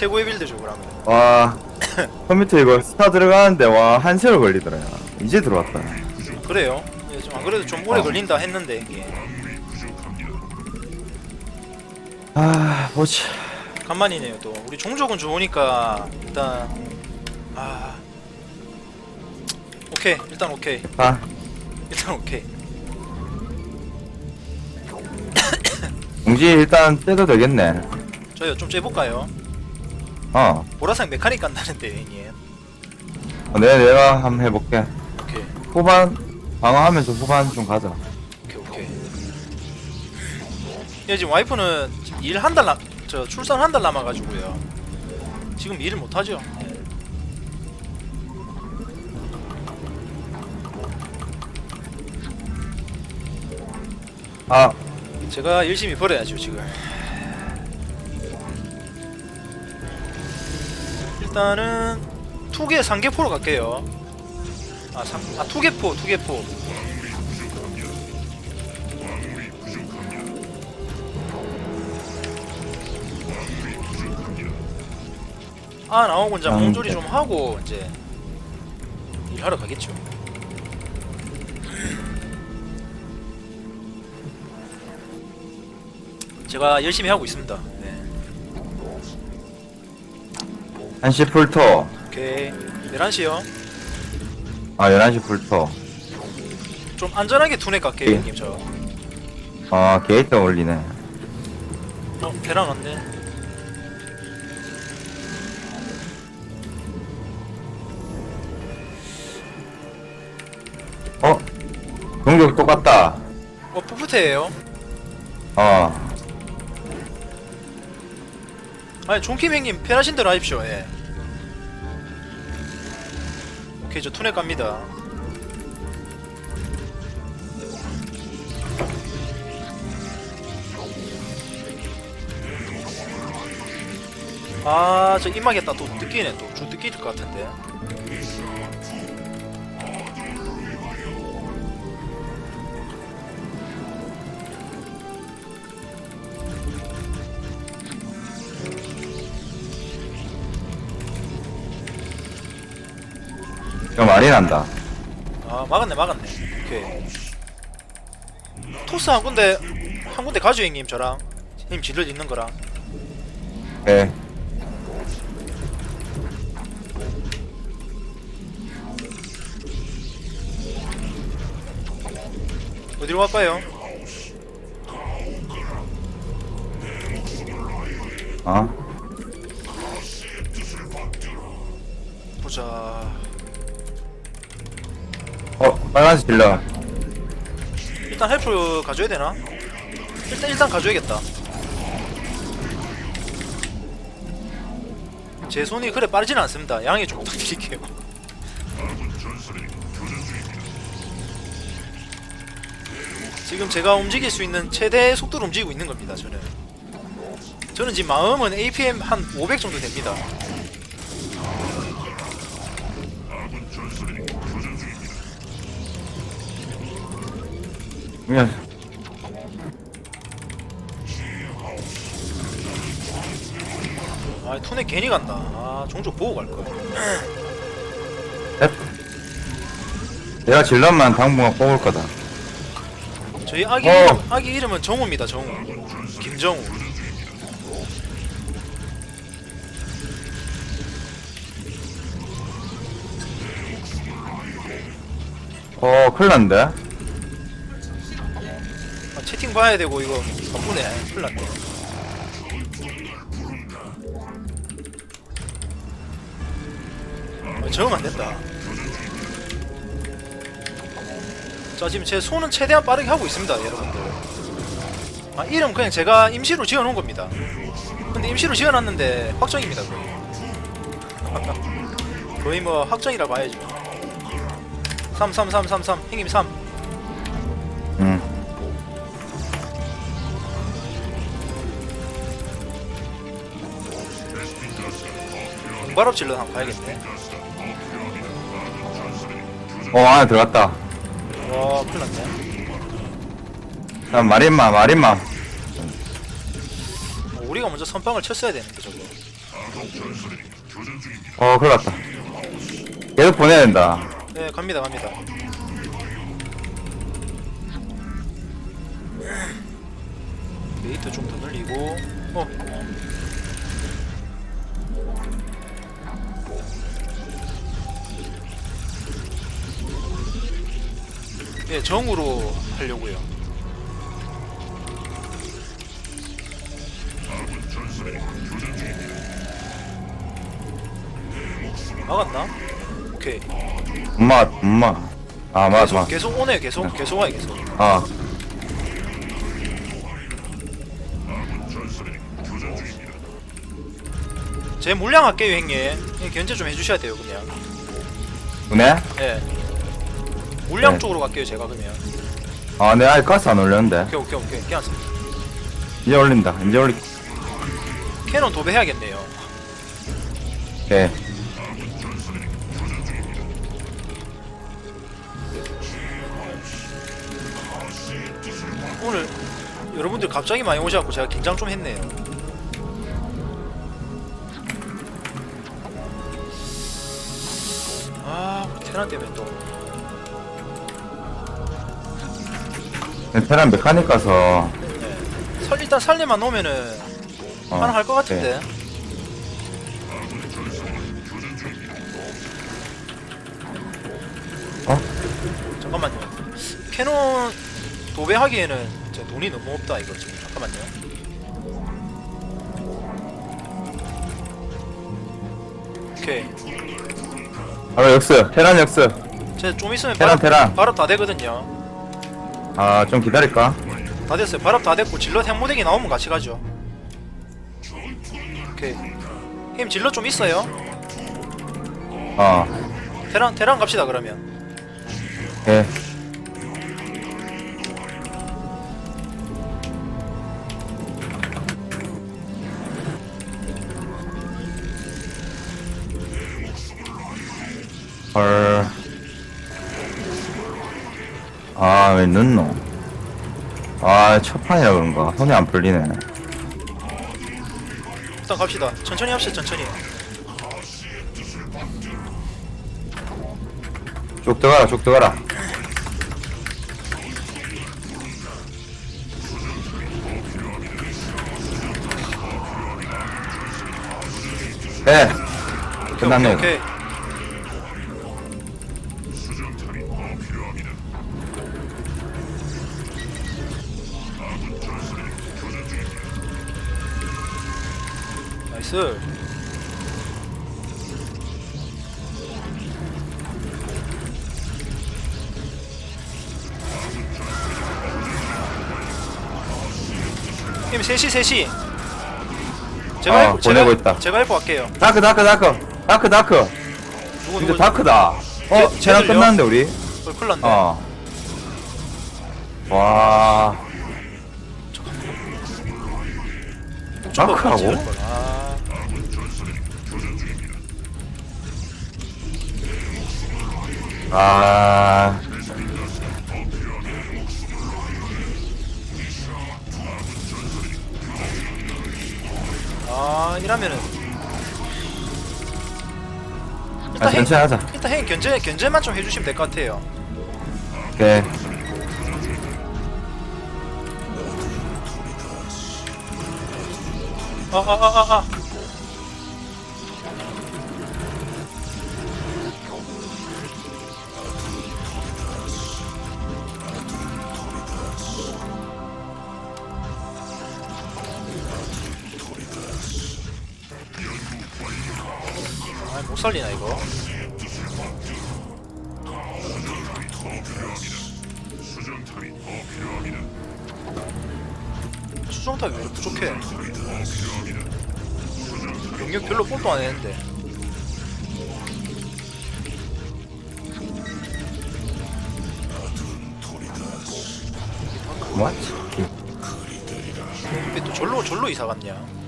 최고의 빌드죠 그러면. 와 컴퓨터 이거 스타 들어가는데 와한 세월 걸리더라 이제 들어왔다. 그래요? 예, 좀안 그래도 좀 오래 어. 걸린다 했는데 이게. 아 뭐지. 간만이네요 또. 우리 종족은 좋으니까 일단 아. 오케이 일단 오케이. 아. 일단 오케이. 공지 일단 떼도 되겠네. 저희가 좀 째볼까요? 어. 보라색 메카닉 간다는데 형님 어, 내가 내가 한번 해볼게. 오케이. 후반 방어하면서 후반 좀 가자. 오케이 오케이. 예 지금 와이프는 지금 일 한 달 남, 저 출산 한 달 남아가지고요. 지금 일을 못하죠. 예. 아. 제가 열심히 벌어야죠 지금 일단은 투개 상개포로 갈게요. 아, 상, 아 투개포 투개포. 아 나오고 이제 음, 몸조리 네. 좀 하고 이제 일하러 가겠죠. 제가 열심히 하고 있습니다 한시 풀토 오케이. 11시요. 아 11시 풀토 좀 안전하게 투넥 갈게요 예. 형님 저. 아 게이트 올리네. 어, 배랑 왔네. 어? 공격 똑같다. 어 풋풋해요. 어 아니 종킴 형님 편하신 대로 하십시오. 예. 오케이 저 투넥 갑니다. 아저 입마겠다 또 뜯기네 또주 뜯길 것 같은데 난다. 아 막았네 막았네. 오케이. 토스 한 군데 한 군데 가죠 형님 저랑. 형님 질러 있는 거랑. 오케이 어디로 갈까요? 어? 보자 어 빨간색 질러. 일단 헬프 가져야 되나? 일단 일단 가져야겠다. 제 손이 그래 빠르진 않습니다. 양해 좀 부탁드릴게요. 지금 제가 움직일 수 있는 최대 속도로 움직이고 있는 겁니다 저는. 저는 지금 마음은 APM 한 500 정도 됩니다 그냥. 아 투네 괜히 간다. 아 종족 보고 갈걸 F 내가 질러만 당분간 뽑을 거다. 저희 아기 어. 이름, 아기 이름은 정우입니다 정우. 김정우. 어 큰일났는데? 아, 채팅 봐야 되고 이거 바쁘네 큰일 났네. 아, 적응 안 된다. 자 지금 제 손은 최대한 빠르게 하고 있습니다 여러분들. 아 이름 그냥 제가 임시로 지어놓은 겁니다. 근데 임시로 지어놨는데 확정입니다 거의. 거의 뭐 확정이라 봐야죠. 3 3 3 3 3 형님 3 공발업 질러 한번 가야겠네. 어 안에 들어갔다. 와, 큰일 났네. 자 마린마 마린마. 어, 우리가 먼저 선빵을 쳤어야 되는데, 저거. 어 큰일 났다. 계속 보내야 된다. 네 갑니다 갑니다. 메이트 좀 더 늘리고. 어 예, 정으로 하려고요. 막았나? 오케이. 엄마 엄마 아 맞아 계속 맞아 계속 오네 계속 계속 와요 계속. 아 제 물량 할게요 형님. 형님 견제 좀 해주셔야 돼요 그냥. 보내? 예. 물량 네. 쪽으로 갈게요 제가 그러면. 아 내가 아직 가스 안 올렸는데 오케이 오케이 오케이 괜찮습니다. 이제 올린다 이제 올리 캐논 도배해야겠네요. 오케이 오늘 여러분들 갑자기 많이 오셔갖고 제가 긴장 좀 했네요. 아 테란 때문에 또 테란 메카닉 가서 네. 설 일단 살림만 놓으면은 어, 가능할 것 같은데. 어? 잠깐만요. 캐논 도배하기에는 제 돈이 너무 없다 이거 지금 잠깐만요. 오케이. 바로 역스 테란 역스 제좀 있으면 테란, 발업, 테란. 발업 다 되거든요. 아 좀 기다릴까? 다 됐어요. 발업 다 됐고 질럿 핵모델이 나오면 같이 가죠. 오케이. 힘 질럿 좀 있어요. 어 테란 테란 갑시다 그러면. 오케이 헐. 왜 늦노? 아, 첫 판이라 그런가? 손이 안 풀리네. 일단 갑시다. 천천히 합시다. 천천히. 쭉 들어가라, 쭉 들어가라. 네. 끝났네. 오케이. 오케이. 나이스. 형님 3시 3시 제가 아, 헬프, 보내고 제가, 있다. 제가 헬프 할게요 다크, 다크, 다크. 다크, 다크. 누구 진짜 누구 다크다. 어, 쟤- 쟤랑 쟤들요? 끝났는데, 우리? 어, 큰일 났네 어. 와. 좀 다크라고? 아. 아 이러면은 아, 일단 행, 천천히 하자. 일단 행 견제 견제만 좀 해주시면 될 것 같아요. 오케이. 아아아아 아. 아, 못 살리나 이거? 수정탑이 왜 이렇게 부족해? 영역 별로 꼴도 안 했는데. 뭐? 왜또 절로 절로 이사 갔냐?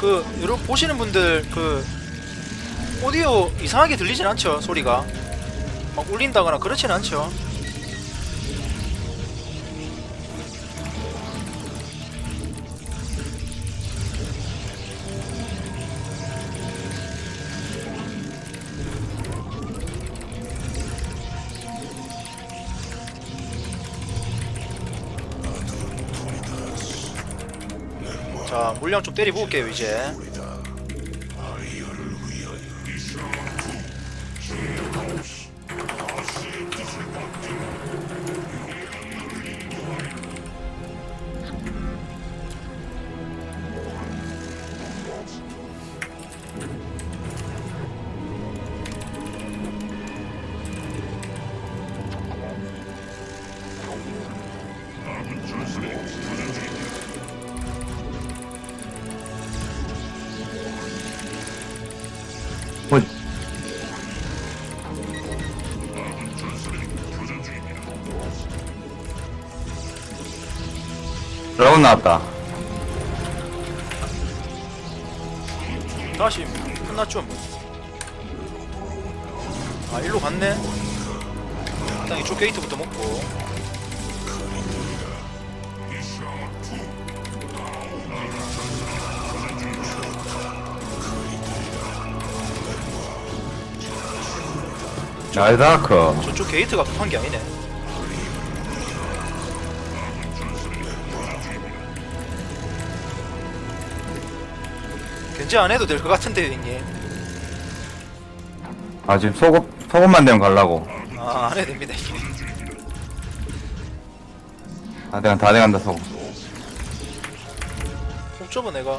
그 여러분 보시는 분들 그 오디오 이상하게 들리진 않죠 소리가. 막 울린다거나 그렇진 않죠 자 물량 좀 때려 볼게요 이제 나왔다 다시 끝났죠 뭐. 아 일로 갔네. 일단 이쪽 게이트부터 먹고. 나이다크 저쪽 게이트가 급한 게 아니네. 견제 안 해도 될 것 같은데 형님. 아 지금 소금 소금만 되면 갈라고 아안 해도 됩니다 형님. 다 돼간 다 돼간다 소금 옵저버 내가.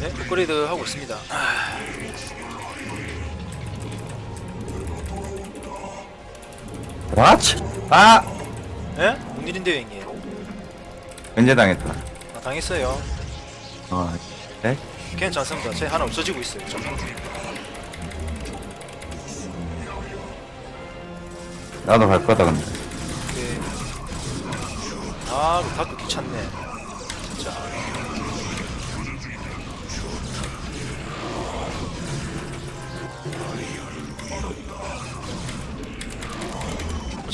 네, 업그레이드 하고 있습니다. 아, What? 아 예? 뭔 일인데요, 형님? 견제 당했다 아, 당했어요. 어 네? 괜찮습니다. 제 하나 없어지고 있어요. 저. 나도 갈 거다 근데 그... 아, 그 다크 귀찮네.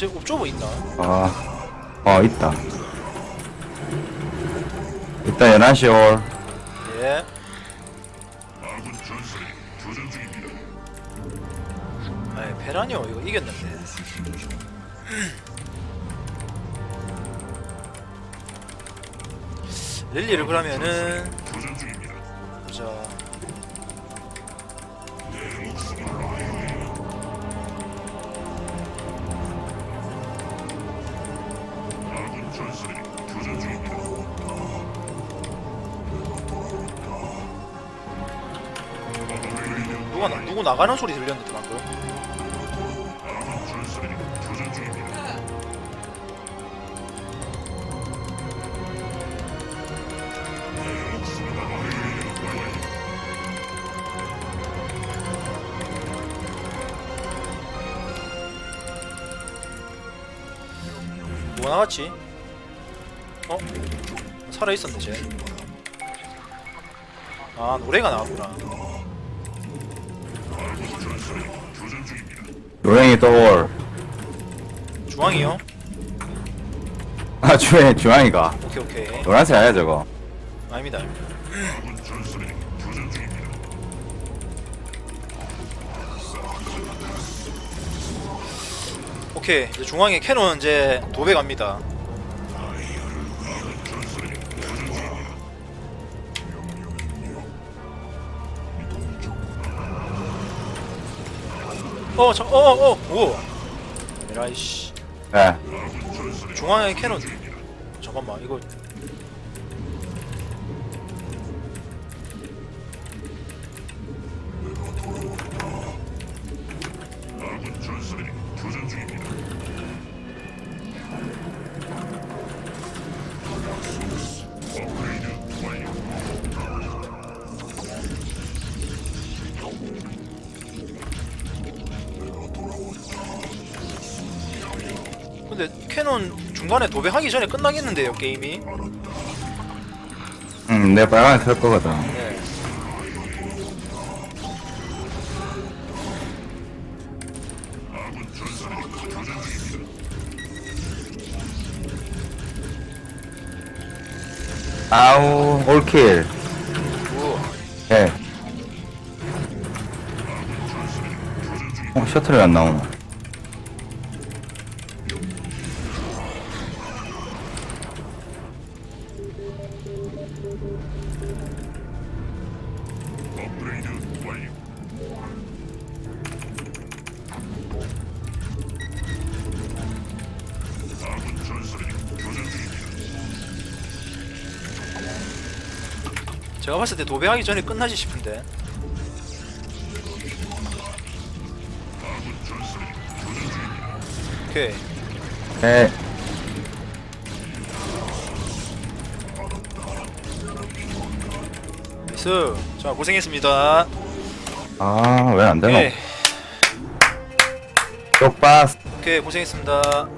제 옵저버 있나? 아, 어, 있다. 이따 11시 올. 예. 아이, 페라니오 이거 이겼는데. 릴리를 그러면은 보자. 누가 나, 누구 나가는 소리 들렸는데 방금. 누가 나갔지? 어? 살아 있었네 쟤. 아 노래가 나왔구나. 노랭이 또 올. 중앙이요? 아, 주에 주황이가. 오케이 오케이. 노란색 아니야, 저거. 아닙니다. 아닙니다. 오케이 이제 중앙에 캐논 이제 도배 갑니다. 어, 저, 어, 어, 어, 오, 에라이씨, 예. 중앙에 캐논. 잠깐만, 이거 캐논 중간에 도배하기 전에 끝나겠는데요 게임이 응, 내가 빨간에 털 거거든. 네. 아우, 올킬. 오. 예. 어, 셔틀이 안 나오나? 제가 봤을 때 도배하기 전에 끝나지 싶은데 오케이 예. 나이스 자 고생했습니다 아, 왜 안 되노? 오케이 쪽바스. 오케이 고생했습니다